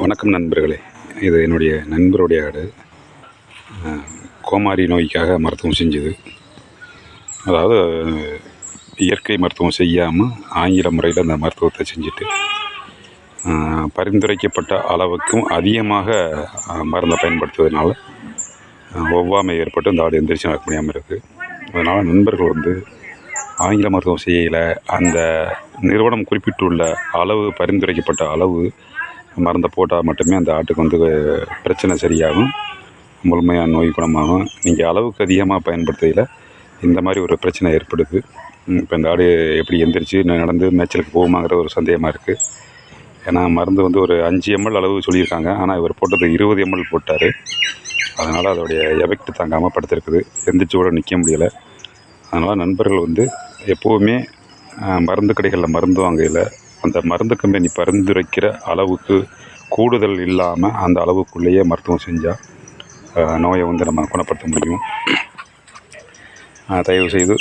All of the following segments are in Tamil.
வணக்கம் நண்பர்களே. இது என்னுடைய நண்பருடைய ஆடு. கோமாரி நோய்க்காக மருத்துவம் செஞ்சது. அதாவது இயற்கை மருத்துவம் செய்யாமல் ஆங்கில முறையில் அந்த மருத்துவத்தை செஞ்சுட்டு பரிந்துரைக்கப்பட்ட அளவுக்கும் அதிகமாக மருந்தை பயன்படுத்துவதனால ஒவ்வாமை ஏற்பட்டு இந்த ஆடு எந்திரிச்சு நடக்க முடியாமல் இருக்குது அதனால் நண்பர்கள் வந்து ஆங்கில மருத்துவம் செய்யல. அந்த நிறுவனம் குறிப்பிட்டுள்ள அளவு பரிந்துரைக்கப்பட்ட அளவு மருந்தை போட்டால் மட்டுமே அந்த ஆட்டுக்கு வந்து பிரச்சனை சரியாகும். முழுமையாக நோய் குணமாகும். நீங்கள் அளவுக்கு அதிகமாக பயன்படுத்தையில் இந்த மாதிரி ஒரு பிரச்சனை ஏற்படுது. இப்போ இந்த ஆடு எப்படி எந்திரிச்சு நடந்து மேய்ச்சலுக்கு போகுமாங்கிற ஒரு சந்தேகமாக இருக்குது ஏன்னா மருந்து வந்து ஒரு அஞ்சு எம்எல் அளவு சொல்லியிருக்காங்க. ஆனால் இவர் போட்டது இருபது எம்எல் போட்டார். அதனால் அதோடைய எஃபெக்ட் தாங்காமல் படுத்திருக்குது. எந்திரிச்சு கூட நிற்க முடியலை. அதனால் நண்பர்கள் வந்து எப்போவுமே மருந்து கடைகளில் மருந்து வாங்கையில் அந்த மருந்து கம்பெனி பரிந்துரைக்கிற அளவுக்கு கூடுதல் இல்லாமல் அந்த அளவுக்குள்ளேயே மருத்துவம் செஞ்சால் நோயை வந்து நம்ம குணப்படுத்த முடியும். தயவுசெய்து தயவு செய்து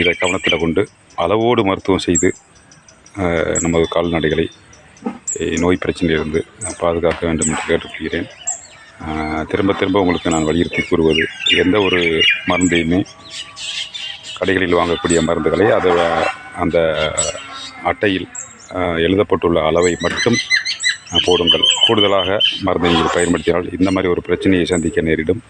இதை கவனத்தில் கொண்டு அளவோடு மருத்துவம் செய்து நமது கால்நடைகளை நோய் பிரச்சனையிலிருந்து பாதுகாக்க வேண்டும் என்று கேட்டுக்கொள்கிறேன். திரும்ப திரும்ப உங்களுக்கு நான் வலியுறுத்தி கூறுவது எந்த ஒரு மருந்தையுமே கடைகளில் வாங்கக்கூடிய மருந்துகளை அதை அந்த அட்டையில் எழுதப்பட்டுள்ள அளவை மட்டும் போடுங்கள். கூடுதலாக மருந்தை நீங்கள் பயன்படுத்தினால் இந்த மாதிரி ஒரு பிரச்சனையை சந்திக்க நேரிடும்.